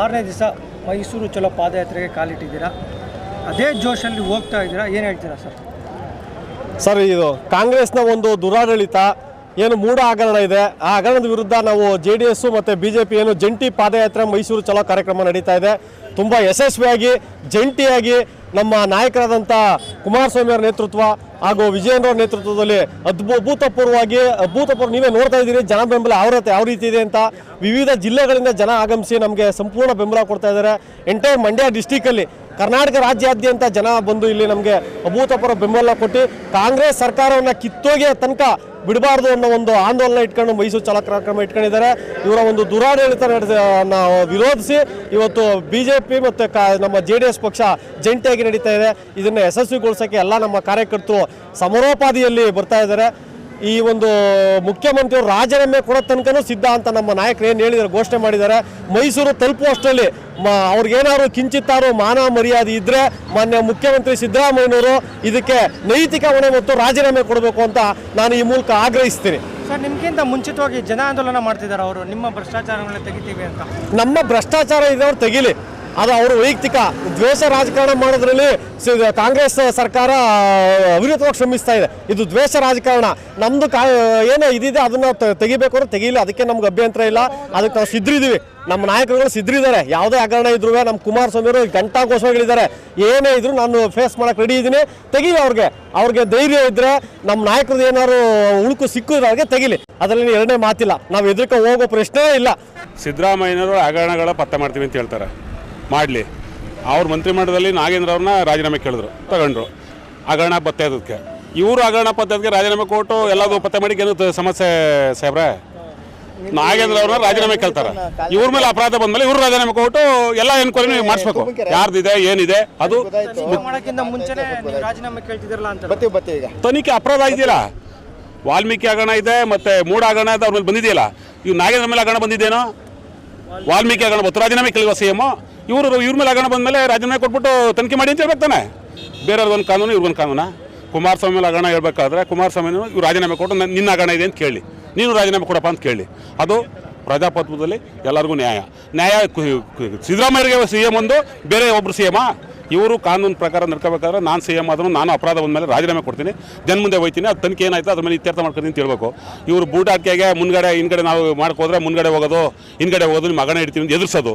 ಆರನೇ ದಿವಸ ಮೈಸೂರು ಚಲೋ ಪಾದಯಾತ್ರೆಗೆ ಕಾಲಿಟ್ಟಿದ್ದೀರಾ? ಅದೇ ಜೋಶಲ್ಲಿ ಹೋಗ್ತಾ ಇದ್ದೀರಾ? ಏನು ಹೇಳ್ತೀರಾ ಸರ್? ಸರ್, ಇದು ಕಾಂಗ್ರೆಸ್ನ ಒಂದು ದುರಾಡಳಿತ, ಏನು ಮೂಢ ಹಗರಣ ಇದೆ. ಆ ಹಗರಣದ ವಿರುದ್ಧ ನಾವು ಜೆ ಡಿ ಎಸ್ಸು ಮತ್ತು ಬಿ ಜೆ ಪಿ ಏನು ಜಂಟಿ ಪಾದಯಾತ್ರೆ ಮೈಸೂರು ಚಲೋ ಕಾರ್ಯಕ್ರಮ ನಡೀತಾ ಇದೆ. ತುಂಬ ಯಶಸ್ವಿಯಾಗಿ, ಜಂಟಿಯಾಗಿ ನಮ್ಮ ನಾಯಕರಾದಂಥ ಕುಮಾರಸ್ವಾಮಿ ಅವರ ನೇತೃತ್ವ ಹಾಗೂ ವಿಜಯೇಂದ್ರ ನೇತೃತ್ವದಲ್ಲಿ ಅದ್ಭುತಪೂರ್ವವಾಗಿ ಅದ್ಭುತಪೂರ್ವ ನೀವೇ ನೋಡ್ತಾ ಇದ್ದೀರಿ, ಜನ ಬೆಂಬಲ ಯಾವ ರೀತಿ ಯಾವ ರೀತಿ ಇದೆ ಅಂತ. ವಿವಿಧ ಜಿಲ್ಲೆಗಳಿಂದ ಜನ ಆಗಮಿಸಿ ನಮಗೆ ಸಂಪೂರ್ಣ ಬೆಂಬಲ ಕೊಡ್ತಾ ಇದ್ದಾರೆ. ಎಂಟೈರ್ ಮಂಡ್ಯ ಡಿಸ್ಟಿಕಲ್ಲಿ ಕರ್ನಾಟಕ ರಾಜ್ಯಾದ್ಯಂತ ಜನ ಬಂದು ಇಲ್ಲಿ ನಮಗೆ ಅಭೂತಪೂರ್ವ ಬೆಂಬಲ ಕೊಟ್ಟು ಕಾಂಗ್ರೆಸ್ ಸರ್ಕಾರವನ್ನು ಕಿತ್ತೋಗೆ ತನಕ ಬಿಡಬಾರ್ದು ಅನ್ನೋ ಒಂದು ಆಂದೋಲನ ಇಟ್ಕೊಂಡು ಮೈಸೂರು ಚಾಲಕ ಕಾರ್ಯಕ್ರಮ ಇಟ್ಕೊಂಡಿದ್ದಾರೆ. ಇವರ ಒಂದು ದುರಾಡಳಿತ ನಡೆದ ವಿರೋಧಿಸಿ ಇವತ್ತು ಬಿ ಜೆ ಪಿ ಮತ್ತು ನಮ್ಮ ಜೆ ಡಿ ಎಸ್ ಪಕ್ಷ ಜಂಟಿಯಾಗಿ ನಡೀತಾ ಇದೆ. ಇದನ್ನು ಯಶಸ್ವಿಗೊಳಿಸೋಕ್ಕೆ ಎಲ್ಲ ನಮ್ಮ ಕಾರ್ಯಕರ್ತರು ಸಮರೋಪಾದಿಯಲ್ಲಿ ಬರ್ತಾ ಇದ್ದಾರೆ. ಈ ಒಂದು ಮುಖ್ಯಮಂತ್ರಿಯವರು ರಾಜೀನಾಮೆ ಕೊಡೋ ತನಕನೂ ಸಿದ್ಧ ಅಂತ ನಮ್ಮ ನಾಯಕರು ಏನು ಹೇಳಿದ್ದಾರೆ ಘೋಷಣೆ ಮಾಡಿದ್ದಾರೆ. ಮೈಸೂರು ತಲುಪುವಷ್ಟರಲ್ಲಿ ಮ ಅವ್ರಿಗೇನಾದ್ರು ಕಿಂಚಿತ್ತಾರು ಮಾನ ಮರ್ಯಾದೆ ಇದ್ದರೆ ಮಾನ್ಯ ಮುಖ್ಯಮಂತ್ರಿ ಸಿದ್ದರಾಮಯ್ಯನವರು ಇದಕ್ಕೆ ನೈತಿಕ ಹೊಣೆ ಮತ್ತು ರಾಜೀನಾಮೆ ಕೊಡಬೇಕು ಅಂತ ನಾನು ಈ ಮೂಲಕ ಆಗ್ರಹಿಸ್ತೀನಿ. ಸರ್ ನಿಮ್ಗಿಂತ ಮುಂಚಿತವಾಗಿ ಜನ ಆಂದೋಲನ ಮಾಡ್ತಿದ್ದಾರೆ ಅವರು? ನಿಮ್ಮ ಭ್ರಷ್ಟಾಚಾರಗಳನ್ನ ತೆಗಿತೀವಿ ಅಂತ. ನಮ್ಮ ಭ್ರಷ್ಟಾಚಾರ ಇದ್ದವ್ರು ತೆಗಿಲಿ. ಅದು ಅವರು ವೈಯಕ್ತಿಕ ದ್ವೇಷ ರಾಜಕಾರಣ ಮಾಡೋದ್ರಲ್ಲಿ ಕಾಂಗ್ರೆಸ್ ಸರ್ಕಾರ ಅವಿರತವಾಗಿ ಶ್ರಮಿಸ್ತಾ ಇದೆ. ಇದು ದ್ವೇಷ ರಾಜಕಾರಣ. ನಮ್ದು ಕಾ, ಏನೋ ಇದಿದೆ ಅದನ್ನು ತೆಗಿಬೇಕು ಅಂದ್ರೆ ತೆಗೀಲಿ ಅದಕ್ಕೆ ನಮ್ಗೆ ಅಭ್ಯಂತರ ಇಲ್ಲ. ಅದಕ್ಕೆ ನಾವು ಸಿದ್ರಿದ್ದೀವಿ ನಮ್ಮ ನಾಯಕರುಗಳು ಸಿದ್ರಿದ್ದಾರೆ ಯಾವುದೇ ಹಗರಣ ಇದ್ರು ನಮ್ಮ ಕುಮಾರಸ್ವಾಮಿ ಅವರು ಗಂಟಾಘೋಷಗಳಿದ್ದಾರೆ ಏನೇ ಇದ್ರು ನಾನು ಫೇಸ್ ಮಾಡಕ್ಕೆ ರೆಡಿ ಇದ್ದೀನಿ. ತೆಗೀಲಿ ಅವ್ರಿಗೆ. ಅವ್ರಿಗೆ ಧೈರ್ಯ ಇದ್ರೆ ನಮ್ಮ ನಾಯಕರದ್ದು ಏನಾದ್ರು ಉಳುಕು ಸಿಕ್ಕಿದ್ರೆ ಅವ್ರಿಗೆ ತೆಗಿಲಿ. ಅದರಲ್ಲಿ ಎರಡನೇ ಮಾತಿಲ್ಲ. ನಾವು ಎದುರ್ಕ ಹೋಗೋ ಪ್ರಶ್ನೆ ಇಲ್ಲ. ಸಿದ್ದರಾಮಯ್ಯನವರು ಹಗರಣಗಳ ಪತ್ತೆ ಮಾಡ್ತೀವಿ ಅಂತ ಹೇಳ್ತಾರೆ. ಮಾಡಲಿ. ಅವ್ರ ಮಂತ್ರಿಮಂಡಲದಲ್ಲಿ ನಾಗೇಂದ್ರ ಅವ್ರನ್ನ ರಾಜೀನಾಮೆ ಕೇಳಿದ್ರು ತಗೊಂಡ್ರು. ಹಗರಣ ಪತ್ತೆ ಅದಕ್ಕೆ ಇವರು ಹಗರಣ ಪತ್ತೆಗೆ ರಾಜೀನಾಮೆ ಕೊಟ್ಟು ಎಲ್ಲದೂ ಪತ್ತೆ ಮಾಡಿ ಏನು ಸಮಸ್ಯೆ ಸಾಹೇಬ್ರೆ. ನಾಗೇಂದ್ರ ಅವ್ರನ್ನ ರಾಜೀನಾಮೆ ಕೇಳ್ತಾರೆ. ಇವ್ರ ಮೇಲೆ ಅಪರಾಧ ಬಂದ್ಮೇಲೆ ಇವ್ರು ರಾಜೀನಾಮೆ ಕೊಟ್ಟು ಎಲ್ಲ ಎನ್ಕ್ವೈರಿ ಮಾಡಿಸ್ಬೇಕು. ಯಾರ್ದಿದೆ ಏನಿದೆ ಅದು ತನಿಖೆ ಮಾಡೋಕ್ಕಿಂತ ಮುಂಚೆನೆ ನೀವು ರಾಜೀನಾಮೆ ಕೇಳ್ತಿದ್ದೀರಲ್ಲ ಅಂತ ಬರ್ತೀವಿ ಬರ್ತೀವಿ ಈಗ. ತನಿಖೆ ಅಪರಾಧ ಇದೆಯಲ್ಲ? ವಾಲ್ಮೀಕಿ ಹಗರಣ ಇದೆ ಮತ್ತೆ ಮೂಡ ಹಗರಣ ಇದೆ ಅವ್ರ ಮೇಲೆ ಬಂದಿದೆಯಲ್ಲ? ಇವ್ ನಾಗೇಂದ್ರ ಮೇಲೆ ಹಗರಣ ಬಂದಿದ್ದೇನೋ? ವಾಲ್ಮೀಕಿ ಹಗರಣ ಬತ್ತು ರಾಜೀನಾಮೆ ಕೇಳಿವ ಸಿ ಎಂ ಇವರು ಇವ್ರ ಮೇಲೆ ಹಗರಣ ಬಂದಮೇಲೆ ರಾಜೀನಾಮೆ ಕೊಟ್ಬಿಟ್ಟು ತನಿಖೆ ಮಾಡಿ ಅಂತ ಹೇಳ್ಬೇಕು ತಾನೆ. ಬೇರೆಯವ್ರದ್ದು ಒಂದು ಕಾನೂನು, ಇವ್ರಿಗೊಂದು ಕಾನೂನ? ಕುಮಾರಸ್ವಾಮಿ ಮೇಲೆ ಹಗರಣ ಹೇಳ್ಬೇಕಾದ್ರೆ ಕುಮಾರಸ್ವಾಮಿ ಇವ್ರು ರಾಜೀನಾಮೆ ಕೊಟ್ಟು ನನ್- ನಿನ್ನ ಹಗರಣ ಇದೆ ಅಂತ ಕೇಳಿ. ನೀನು ರಾಜೀನಾಮೆ ಕೊಡಪ್ಪ ಅಂತ ಕೇಳಿ. ಅದು ಪ್ರಜಾಪ್ರಭುತ್ವದಲ್ಲಿ ಎಲ್ಲರಿಗೂ ನ್ಯಾಯ. ನ್ಯಾಯ ಸಿದ್ದರಾಮಯ್ಯರಿಗೆ ಸಿ ಎಂ ಒಂದು, ಬೇರೆ ಒಬ್ಬರು ಸಿ ಇವರು ಕಾನೂನು ಪ್ರಕಾರ ನಡ್ಕೋಬೇಕಾದ್ರೆ ನಾನು ಸಿ ಎಂ ಆದರೂ ನಾನು ಅಪರಾಧ ಬಂದಮೇಲೆ ರಾಜೀನಾಮೆ ಕೊಡ್ತೀನಿ. ಜನ ಮುಂದೆ ಹೋಗ್ತೀನಿ ಅದು ತನಿಖೆ ಏನಾಯ್ತು ಅದ್ರ ಮೇಲೆ ಇತ್ಯರ್ಥ ಮಾಡ್ಕೊತೀನಿ ಅಂತ ಹೇಳ್ಬೇಕು. ಇವರು ಬೂಟಾಟಿಕೆಗೆ ಮುನ್ಗಡೆ ಹಿಂದ್ಗಡೆ ನಾವು ಮಾಡ್ಕೋದ್ರೆ ಮುನ್ಗಡೆ ಹೋಗೋದು, ಹಿಂದ್ಗಡೆ ಹೋಗೋದು ನಿಮ್ಮ ಮಗನ ಇಡ್ತೀನಿ ಎದುರಿಸೋದು.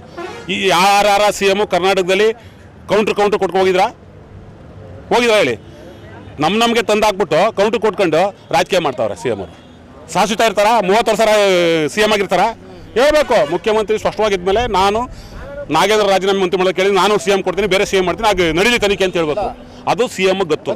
ಈ ಆರ್ ಸಿ ಎಮ್ಮು ಕರ್ನಾಟಕದಲ್ಲಿ ಕೌಂಟ್ರ್ ಕೌಂಟ್ರ್ ಕೊಟ್ಕೊ ಹೋಗಿದ್ರಾ? ಹೋಗಿದ್ರ ಹೇಳಿ? ನಮ್ಮ ನಮಗೆ ತಂದು ಹಾಕ್ಬಿಟ್ಟು ಕೌಂಟ್ರ್ ಕೊಟ್ಕೊಂಡು ರಾಜಕೀಯ ಮಾಡ್ತಾವ್ರೆ ಸಿ ಎಂ ಅವರು. ಶಾಶ್ವತ ಇರ್ತಾರ? ಮೂವತ್ತು ವರ್ಷ ಸಿ ಎಂ ಆಗಿರ್ತಾರ? ಹೇಳ್ಬೇಕು. ಮುಖ್ಯಮಂತ್ರಿ ಸ್ಪಷ್ಟವಾಗಿದ್ಮೇಲೆ ನಾನು ನಾಗೇಂದ್ರ ರಾಜೀನಾಮೆ ಮಂತ್ರಿ ಕೇಳಿ ನಾನು ಸಿ ಎಂ ಕೊಡ್ತೀನಿ, ಬೇರೆ ಸಿ ಎಂ ಮಾಡ್ತೀನಿ ಆಗ ನಡೀಲಿ ತನಿಖೆ ಅಂತ ಹೇಳ್ಬೇಕು. ಅದು ಸಿ ಎಂ ಗೊತ್ತು.